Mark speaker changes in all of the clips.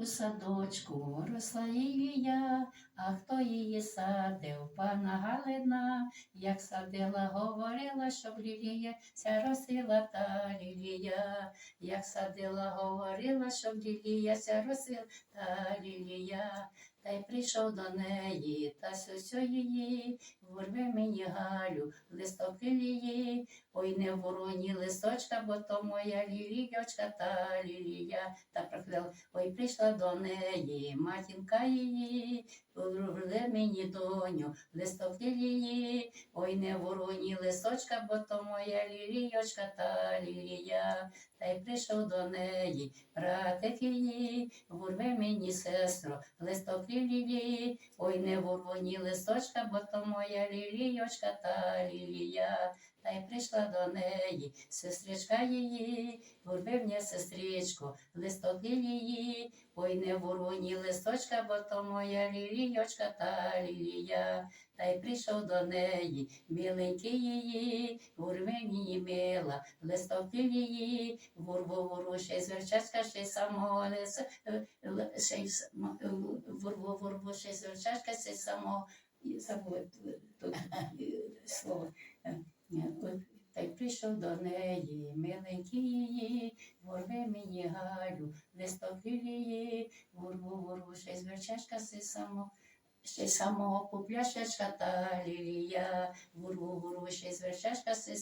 Speaker 1: у садочку росла лілія, а хто її садив, пана Галина, як садила, говорила, щоб лілія ся росила та лілія, як садила, говорила, щоб лілія ся росила та лілія. Та й прийшов до неї, та сьосю її, ворви мені Галю, листок лілії, ой не вороні листочка, бо то моя лілійочка та лілія. Та прокляла, ой прийшла до неї, матінка її, ворви мені доню, листок лілії, ой не вороні листочка, бо то моя лілійочка та лілія. Та й прийшов до неї, братик її, ворви мені сестро, листок лілії, ой не ворвоні листочка, бо то моя лілійочка та лілія. Та й прийшла до неї, сестричка її, ворви мені сестричко, листок лілії, ой не вороні листочка, бо то моя лілійочка та лілія. Та й прийшов до неї, миленький її, мені мила, листок лілії, ворву ворву ще й зверчачка, ще й самого лиса, е, ще й е, ще й зверчачка, ще й самого, забула тут е, слово. Та й прийшов до неї, миленький її, ворви мені Галю, листок лілії, ворву ворву ще й зверчачка, ще само, ще й самого попляшечка та лілія, ворву ворву ще й зверчачка, си й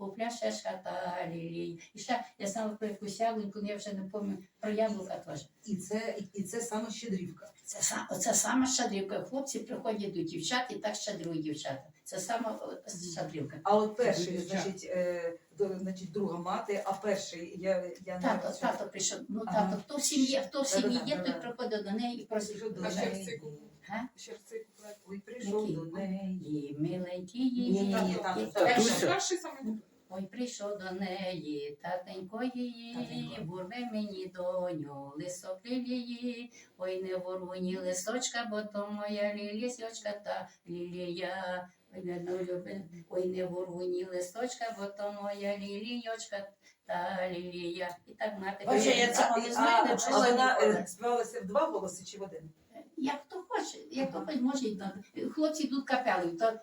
Speaker 1: сам та лілія. І ще я знала про якусь яблуньку, ну, я вже не пам'ятаю, про яблука теж.
Speaker 2: І це, і це саме щедрівка.
Speaker 1: Це, са- оце сама щедрівка. Хлопці приходять до дівчат і так щедрують дівчата. Це сама о, щедрівка.
Speaker 2: А от перший, значить, е, до- значить, друга мати, а перший, я, я не
Speaker 1: Тато, тато прийшов. Ну,
Speaker 2: Ага.
Speaker 1: тато, хто в сім'ї, хто в сім'ї є, той приходить до неї і просить.
Speaker 3: Куплет.
Speaker 2: Ой, прийшов до неї.
Speaker 1: Її.
Speaker 3: Перший, саме.
Speaker 1: Ой, прийшов до неї, татенько її, бурви мені доню, листок лілії, ой, не ворву ні листочка, бо то моя лілісочка та лілія. Ой, не, люби, ой, не ворву ні листочка, бо то моя лілійочка та лілія. І так мати.
Speaker 4: Боже, я цього не знаю,
Speaker 2: а, а вона
Speaker 4: ніколи.
Speaker 2: е, співалася в два голоси чи в один?
Speaker 1: Як хто хоче, як хто хоче, може й хлопці йдуть капелою. То, е,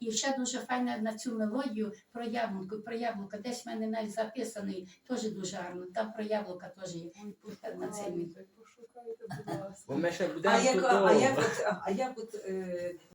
Speaker 1: і ще дуже файна на цю мелодію про яблуко, про яблуко. Десь в мене навіть записаний, теж дуже гарно. Там про яблука теж є. На цей мій.
Speaker 3: Пошукайте, будь ласка.
Speaker 5: Бо ми ще
Speaker 2: А як, а, як от, а, а як от е,